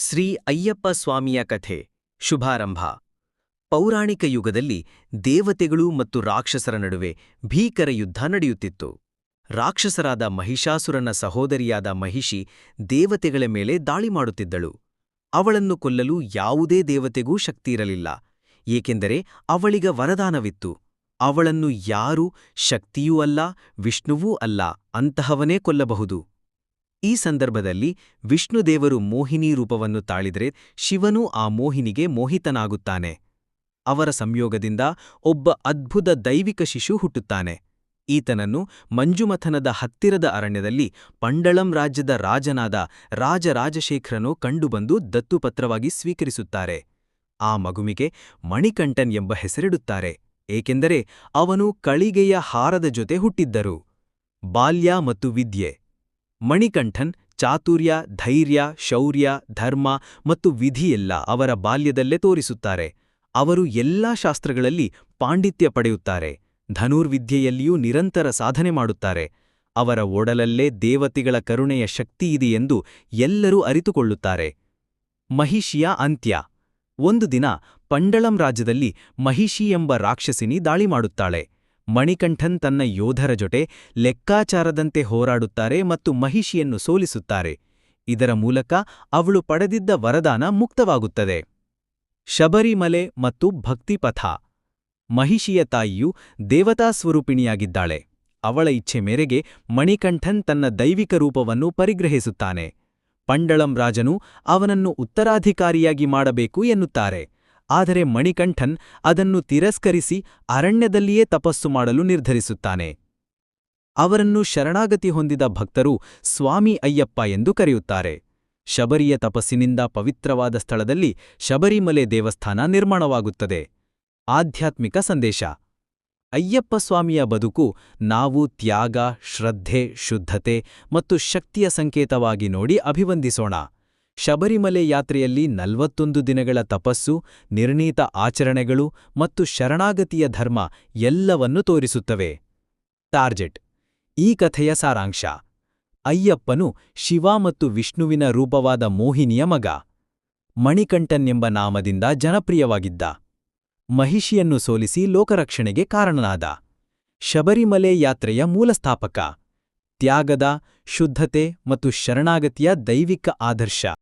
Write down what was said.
ಶ್ರೀ ಅಯ್ಯಪ್ಪ ಸ್ವಾಮಿಯ ಕಥೆ, ಶುಭಾರಂಭ. ಪೌರಾಣಿಕ ಯುಗದಲ್ಲಿ ದೇವತೆಗಳು ಮತ್ತು ರಾಕ್ಷಸರ ನಡುವೆ ಭೀಕರ ಯುದ್ಧ ನಡೆಯುತ್ತಿತ್ತು. ರಾಕ್ಷಸರಾದ ಮಹಿಷಾಸುರನ ಸಹೋದರಿಯಾದ ಮಹಿಷಿ ದೇವತೆಗಳ ಮೇಲೆ ದಾಳಿ ಮಾಡುತ್ತಿದ್ದಳು. ಅವಳನ್ನು ಕೊಲ್ಲಲು ಯಾವುದೇ ದೇವತೆಗೂ ಶಕ್ತಿಯಿರಲಿಲ್ಲ, ಏಕೆಂದರೆ ಅವಳಿಗ ವರದಾನವಿತ್ತು. ಅವಳನ್ನು ಯಾರೂ ಶಕ್ತಿಯೂ ಅಲ್ಲ, ವಿಷ್ಣುವೂ ಅಲ್ಲ, ಅಂತಹವನೇ ಕೊಲ್ಲಬಹುದು. ಈ ಸಂದರ್ಭದಲ್ಲಿ ವಿಷ್ಣುದೇವರು ಮೋಹಿನಿ ರೂಪವನ್ನು ತಾಳಿದರೆ ಶಿವನೂ ಆ ಮೋಹಿನಿಗೆ ಮೋಹಿತನಾಗುತ್ತಾನೆ. ಅವರ ಸಂಯೋಗದಿಂದ ಒಬ್ಬ ಅದ್ಭುತ ದೈವಿಕ ಶಿಶು ಹುಟ್ಟುತ್ತಾನೆ. ಈತನನ್ನು ಮಂಜುಮಥನದ ಹತ್ತಿರದ ಅರಣ್ಯದಲ್ಲಿ ಪಂಡಳಂ ರಾಜ್ಯದ ರಾಜನಾದ ರಾಜರಾಜಶೇಖರನು ಕಂಡುಬಂದು ದತ್ತುಪತ್ರವಾಗಿ ಸ್ವೀಕರಿಸುತ್ತಾರೆ. ಆ ಮಗುವಿಗೆ ಮಣಿಕಂಠನ್ ಎಂಬ ಹೆಸರಿಡುತ್ತಾರೆ, ಏಕೆಂದರೆ ಅವನು ಕಳಿಗೆಯ ಹಾರದ ಜೊತೆ ಹುಟ್ಟಿದ್ದರು. ಬಾಲ್ಯ ಮತ್ತು ವಿದ್ಯೆ. ಮಣಿಕಂಠನ್ ಚಾತುರ್ಯ, ಧೈರ್ಯ, ಶೌರ್ಯ, ಧರ್ಮ ಮತ್ತು ವಿಧಿಯೆಲ್ಲ ಅವರ ಬಾಲ್ಯದಲ್ಲೇ ತೋರಿಸುತ್ತಾರೆ. ಅವರು ಎಲ್ಲಾ ಶಾಸ್ತ್ರಗಳಲ್ಲಿ ಪಾಂಡಿತ್ಯ ಪಡೆಯುತ್ತಾರೆ. ಧನುರ್ವಿದ್ಯೆಯಲ್ಲಿಯೂ ನಿರಂತರ ಸಾಧನೆ ಮಾಡುತ್ತಾರೆ. ಅವರ ಒಡಲಲ್ಲೇ ದೇವತೆಗಳ ಕರುಣೆಯ ಶಕ್ತಿಯಿದೆಯೆಂದು ಎಲ್ಲರೂ ಅರಿತುಕೊಳ್ಳುತ್ತಾರೆ. ಮಹಿಷಿಯ ಅಂತ್ಯ. ಒಂದು ದಿನ ಪಂಡಳಂ ರಾಜ್ಯದಲ್ಲಿ ಮಹಿಷಿ ಎಂಬ ರಾಕ್ಷಸಿನಿ ದಾಳಿ ಮಾಡುತ್ತಾಳೆ. ಮಣಿಕಂಠನ್ ತನ್ನ ಯೋಧರ ಜೊತೆ ಲೆಕ್ಕಾಚಾರದಂತೆ ಹೋರಾಡುತ್ತಾರೆ ಮತ್ತು ಮಹಿಷಿಯನ್ನು ಸೋಲಿಸುತ್ತಾರೆ. ಇದರ ಮೂಲಕ ಅವಳು ಪಡೆದಿದ್ದ ವರದಾನ ಮುಕ್ತವಾಗುತ್ತದೆ. ಶಬರಿಮಲೆ ಮತ್ತು ಭಕ್ತಿಪಥ. ಮಹಿಷಿಯ ತಾಯಿಯು ದೇವತಾ ಸ್ವರೂಪಿಣಿಯಾಗಿದ್ದಾಳೆ. ಅವಳ ಇಚ್ಛೆ ಮೇರೆಗೆ ಮಣಿಕಂಠನ್ ತನ್ನ ದೈವಿಕ ರೂಪವನ್ನು ಪರಿಗ್ರಹಿಸುತ್ತಾನೆ. ಪಂಡಳಂ ರಾಜನು ಅವನನ್ನು ಉತ್ತರಾಧಿಕಾರಿಯಾಗಿ ಮಾಡಬೇಕು ಎನ್ನುತ್ತಾರೆ. ಆದರೆ ಮಣಿಕಂಠನ್ ಅದನ್ನು ತಿರಸ್ಕರಿಸಿ ಅರಣ್ಯದಲ್ಲಿಯೇ ತಪಸ್ಸು ಮಾಡಲು ನಿರ್ಧರಿಸುತ್ತಾನೆ. ಅವರನ್ನು ಶರಣಾಗತಿ ಹೊಂದಿದ ಭಕ್ತರು ಸ್ವಾಮಿ ಅಯ್ಯಪ್ಪ ಎಂದು ಕರೆಯುತ್ತಾರೆ. ಶಬರಿಯ ತಪಸ್ಸಿನಿಂದ ಪವಿತ್ರವಾದ ಸ್ಥಳದಲ್ಲಿ ಶಬರಿಮಲೆ ದೇವಸ್ಥಾನ ನಿರ್ಮಾಣವಾಗುತ್ತದೆ. ಆಧ್ಯಾತ್ಮಿಕ ಸಂದೇಶ. ಅಯ್ಯಪ್ಪ ಸ್ವಾಮಿಯ ಬದುಕು ನಾವು ತ್ಯಾಗ, ಶ್ರದ್ಧೆ, ಶುದ್ಧತೆ ಮತ್ತು ಶಕ್ತಿಯ ಸಂಕೇತವಾಗಿ ನೋಡಿ ಅಭಿವಂದಿಸೋಣ. ಶಬರಿಮಲೆ ಯಾತ್ರೆಯಲ್ಲಿ ನಲವತ್ತೊಂದು ದಿನಗಳ ತಪಸ್ಸು, ನಿರ್ಣೀತ ಆಚರಣೆಗಳು ಮತ್ತು ಶರಣಾಗತಿಯ ಧರ್ಮ ಎಲ್ಲವನ್ನೂ ತೋರಿಸುತ್ತವೆ. ಟಾರ್ಜೆಟ್ ಈ ಕಥೆಯ ಸಾರಾಂಶ. ಅಯ್ಯಪ್ಪನು ಶಿವ ಮತ್ತು ವಿಷ್ಣುವಿನ ರೂಪವಾದ ಮೋಹಿನಿಯ ಮಗ. ಮಣಿಕಂಠನ್ ಎಂಬ ನಾಮದಿಂದ ಜನಪ್ರಿಯವಾಗಿದ್ದ. ಮಹಿಷಿಯನ್ನು ಸೋಲಿಸಿ ಲೋಕರಕ್ಷಣೆಗೆ ಕಾರಣನಾದ. ಶಬರಿಮಲೆ ಯಾತ್ರೆಯ ಮೂಲಸ್ಥಾಪಕ. ತ್ಯಾಗದ, ಶುದ್ಧತೆ ಮತ್ತು ಶರಣಾಗತಿಯ ದೈವಿಕ ಆದರ್ಶ.